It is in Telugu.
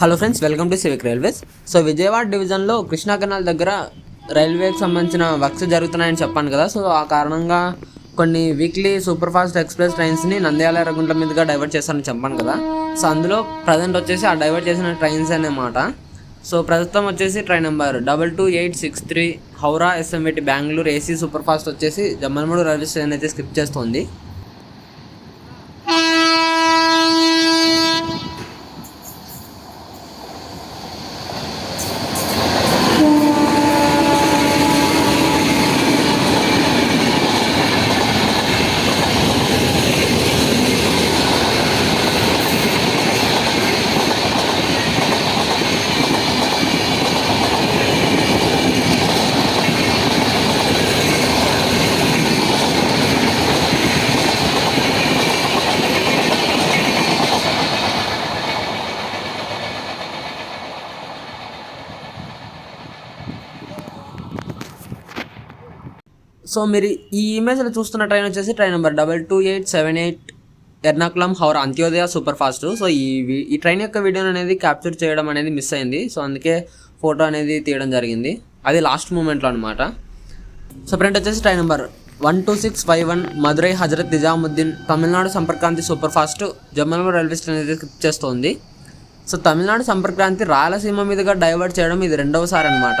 Hello friends welcome to civic railways so Vijayawada డివిజన్లో కృష్ణా కెనాల్ దగ్గర రైల్వేకి సంబంధించిన వర్క్స్ జరుగుతున్నాయని చెప్పాను కదా. సో ఆ కారణంగా కొన్ని వీక్లీ సూపర్ ఫాస్ట్ ఎక్స్ప్రెస్ ట్రైన్స్ని నంద్యాల ఎర్రగుంట్ల మీదుగా డైవర్ట్ చేస్తారని చెప్పాను కదా. సో అందులో ప్రజెంట్ వచ్చేసి ఆ డైవర్ట్ చేసిన ట్రైన్స్ అన్నమాట. సో ప్రస్తుతం వచ్చేసి train number double two eight six three Howrah SMAT Bengaluru AC super fast వచ్చేసి జమ్మలమూడు రైల్వే స్టేషన్ అయితే స్కిప్ చేస్తుంది. సో మీరు ఈ ఇమేజ్లో చూస్తున్న ట్రైన్ వచ్చేసి train number double two eight seven eight Ernakulam Howrah Antyodaya super fast so ఈ ఈ ట్రైన్ యొక్క వీడియోని అనేది క్యాప్చర్ చేయడం అనేది మిస్ అయింది. సో అందుకే ఫోటో అనేది తీయడం జరిగింది. అది లాస్ట్ మూమెంట్లో అనమాట సో ఫ్రెండ్ వచ్చేసి train number one two six five one Madurai Hazrat Nizamuddin Tamil Nadu Sampark Kranti super fast Jammalamadugu railway station అనేది స్కిప్ చేస్తోంది. సో తమిళనాడు సంపర్క్రాంతి రాయలసీమ మీదుగా డైవర్ట్ చేయడం ఇది రెండవసారి అనమాట